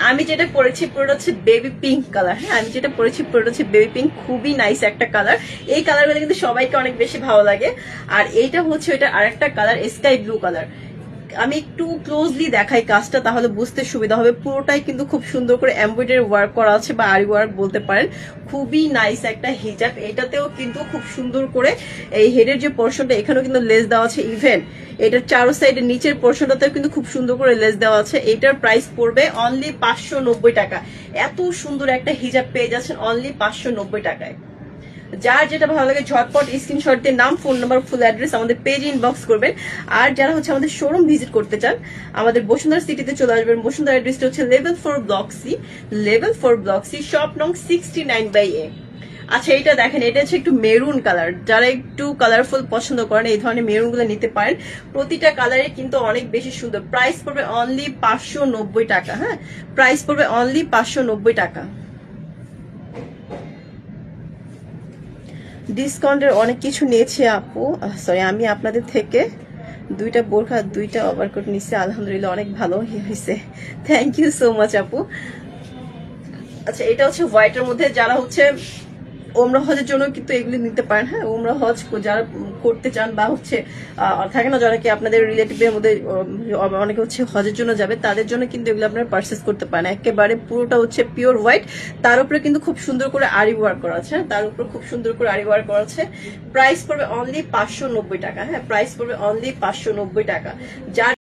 আমি যেটা পরেছি পুরোটা হচ্ছে বেবি পিঙ্ক কালার হ্যাঁ আমি যেটা পরেছি পুরোটা হচ্ছে বেবি পিঙ্ক খুবই নাইস একটা কালার এই কালারগুলো কিন্তু সবাইকে অনেক বেশি ভালো লাগে। আর এইটা হচ্ছে ওইটা আরেকটা কালার স্কাই ব্লু কালার আমি একটু ক্লোজলি দেখাই কাজটা, তাহলে বুঝতে সুবিধা হবে। পুরোটাই কিন্তু খুব সুন্দর করে এমব্রয়ডারি ওয়ার্ক করা আছে বা আরি ওয়ার্ক বলতে পারেন। খুবই নাইস একটা হিজাব এটাতেও কিন্তু খুব সুন্দর করে এই হেডের যে পোর্শনটা এখানেও কিন্তু লেস দেওয়া আছে ইভেন এটার চারো সাইডের নিচের পোর্শনটাতেও কিন্তু খুব সুন্দর করে লেস দেওয়া আছে। এটার প্রাইস পড়বে অনলি পাঁচশো নব্বই টাকা। এত সুন্দর একটা হিজাব পেয়ে যাচ্ছেন অনলি পাঁচশো নব্বই টাকায়। যার যেটা ভালো লাগে ঝটপট স্ক্রিনশট দিয়ে নাম ফোন নাম্বার ফুল অ্যাড্রেস আমাদের পেজ ইনবক্স করবেন। আর যারা হচ্ছে আমাদের শোরুম ভিজিট করতে চান, আমাদের বসুন্ধরা সিটিতে চলে আসবেন। বসুন্ধরা অ্যাড্রেসটা হচ্ছে level four block C level four block C shop নং সিক্সটি নাইন বাই এ আচ্ছা এটা দেখেন, এটা হচ্ছে একটু মেরুন কালার যারা একটু কালারফুল পছন্দ করেন, এই ধরনের মেরুনগুলো নিতে পারেন। প্রতিটা কালারে কিন্তু অনেক বেশি সুন্দর। প্রাইস পড়বে অনলি পাঁচশো নব্বই টাকা হ্যাঁ? প্রাইস পড়বে অনলি পাঁচশো নব্বই টাকা। ডিসকাউন্টের অনেক কিছু নিয়েছি আপু। সরি আমি আপনাদের থেকে দুইটা বোরখা, দুইটা ওভারকোট নিচ্ছে আলহামদুলিল্লাহ অনেক ভালো হয়েছে থ্যাংক ইউ সো মাচ আপু। আচ্ছা এটা হচ্ছে হোয়াইটের মধ্যে, যারা হচ্ছে ওমরা হজের জন্য কিন্তু এগুলি নিতে পারেন হ্যাঁ? ওমরা হজ যারা করতে চান বা হচ্ছে থাকে না যারা কি আপনাদের রিলেটিভের মধ্যে অনেকে হচ্ছে হজের জন্য যাবে, তাদের জন্য কিন্তু এগুলো আপনারা পারচেস করতে পারেন। একেবারে পুরোটা হচ্ছে পিওর হোয়াইট তার উপরে কিন্তু খুব সুন্দর করে আরি ওয়ার্ক করা আছে হ্যাঁ? তার উপরে খুব সুন্দর করে আরি ওয়ার্ক করা আছে। প্রাইস পড়বে অনলি পাঁচশো নব্বই টাকা হ্যাঁ? প্রাইস পড়বে অনলি পাঁচশো নব্বই টাকা। যার